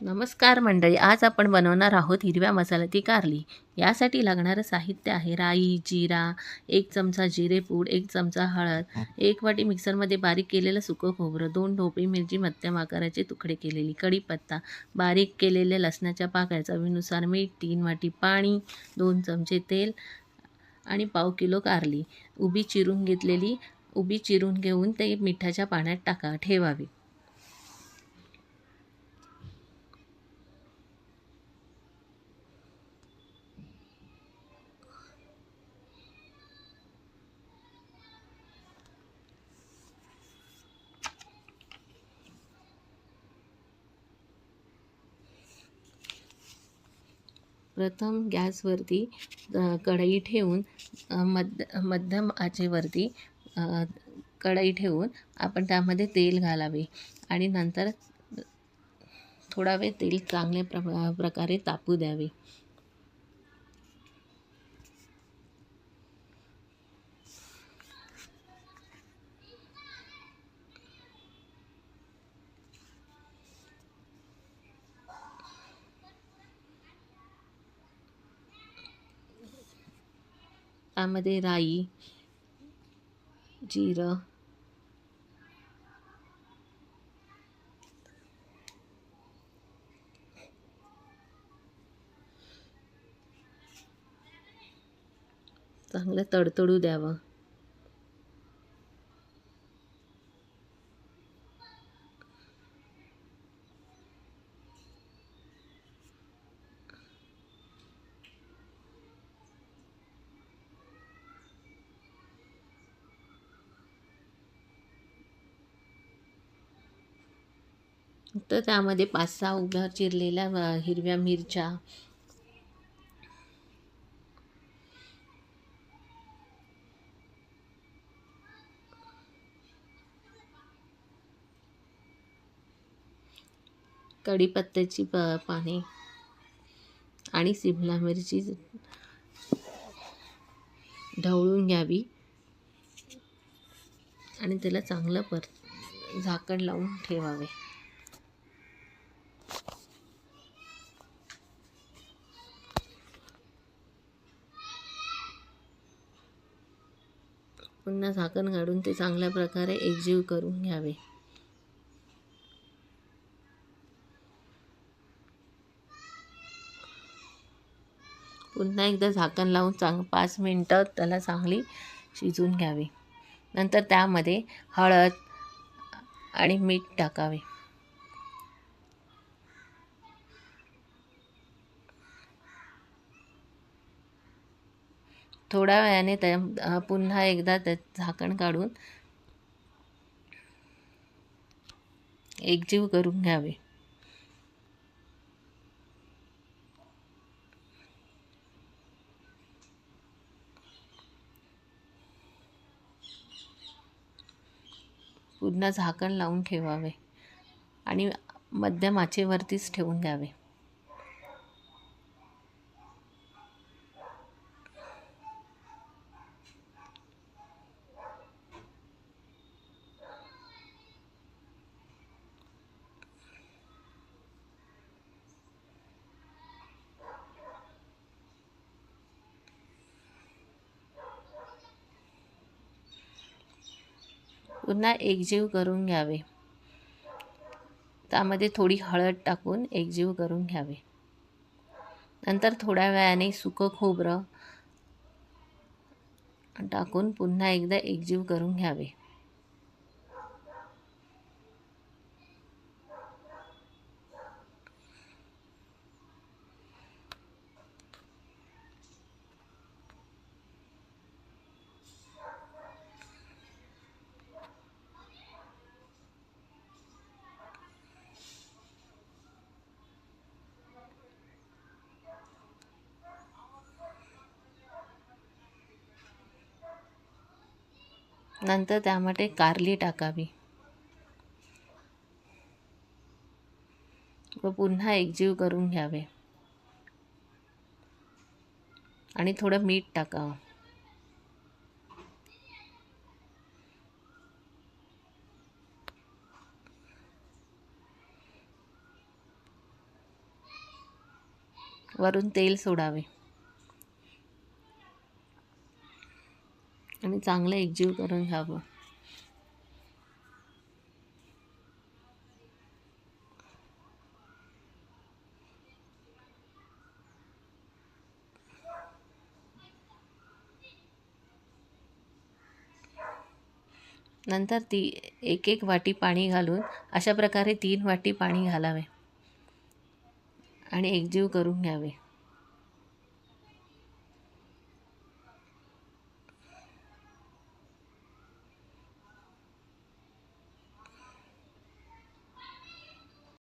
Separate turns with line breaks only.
नमस्कार मंडळी आज आपण बनवणार आहोत हिरव्या मसाल्याची कारली. यासाठी लागणारं साहित्य आहे राई जिरा एक चमचा जिरेपूड एक चमचा हळद एक वाटी मिक्सरमध्ये बारीक केलेलं सुकं खोबरं दोन ढोपी मिरची मध्यम आकाराचे तुकडे केलेली कढीपत्ता बारीक केलेल्या लसणाच्या पाकळ्या चवीनुसार मीठ तीन वाटी पाणी दोन चमचे तेल आणि पाव किलो कारली. उभी चिरून घेतलेली उभी चिरून घेऊन ते मिठाच्या पाण्यात टाका ठेवावी. प्रथम गॅसवरती कढई ठेवून मध्य मध्यम आचेवरती कढई ठेवून आपण त्यामध्ये तेल घालावे आणि नंतर थोडा वेळ तेल चांगल्या प्र प्रकारे तापू द्यावे. त्यामध्ये राई जिरं चांगलं तडतडू द्यावं. तर त्यामध्ये पाच सहा उभ्या चिरलेल्या हिरव्या मिरच्या. कढीपत्त्याची प पाने आणि सिमला मिरची ढवळून घ्यावी आणि त्याला चांगलं पर झाकण लावून ठेवावे. पुन्हा झाकण काढून ते चांगल्या प्रकारे एकजीव करून घ्यावे. पुन्हा एकदा झाकण लावून चांग पाच मिनटं त्याला चांगली शिजवून घ्यावी. नंतर त्यामध्ये हळद आणि मीठ टाकावे. थोड्या वेळाने त्या पुन्हा एकदा त्या झाकण काढून एकजीव करून घ्यावे. पुन्हा झाकण लावून ठेवावे आणि मध्यम आचेवरतीच ठेवून द्यावे पुन्हा एकजीव करून घ्यावे. त्यामध्ये थोडी हळद टाकून एकजीव करून घ्यावे. नंतर थोड्या वेळाने सुकं खोबरं टाकून पुन्हा एकदा एकजीव करून घ्यावे. नंतर त्यामध्ये कारली टाकावी. व पुन्हा एकजीव करून घ्यावे. आणि थोडं मीठ टाकावं. वरून तेल सोडावे. चांगलं एकजीव करून घ्यावं. नंतर ती एक एक वाटी पाणी घालून अशा प्रकारे तीन वाटी पाणी घालावे आणि एकजीव करून घ्यावे.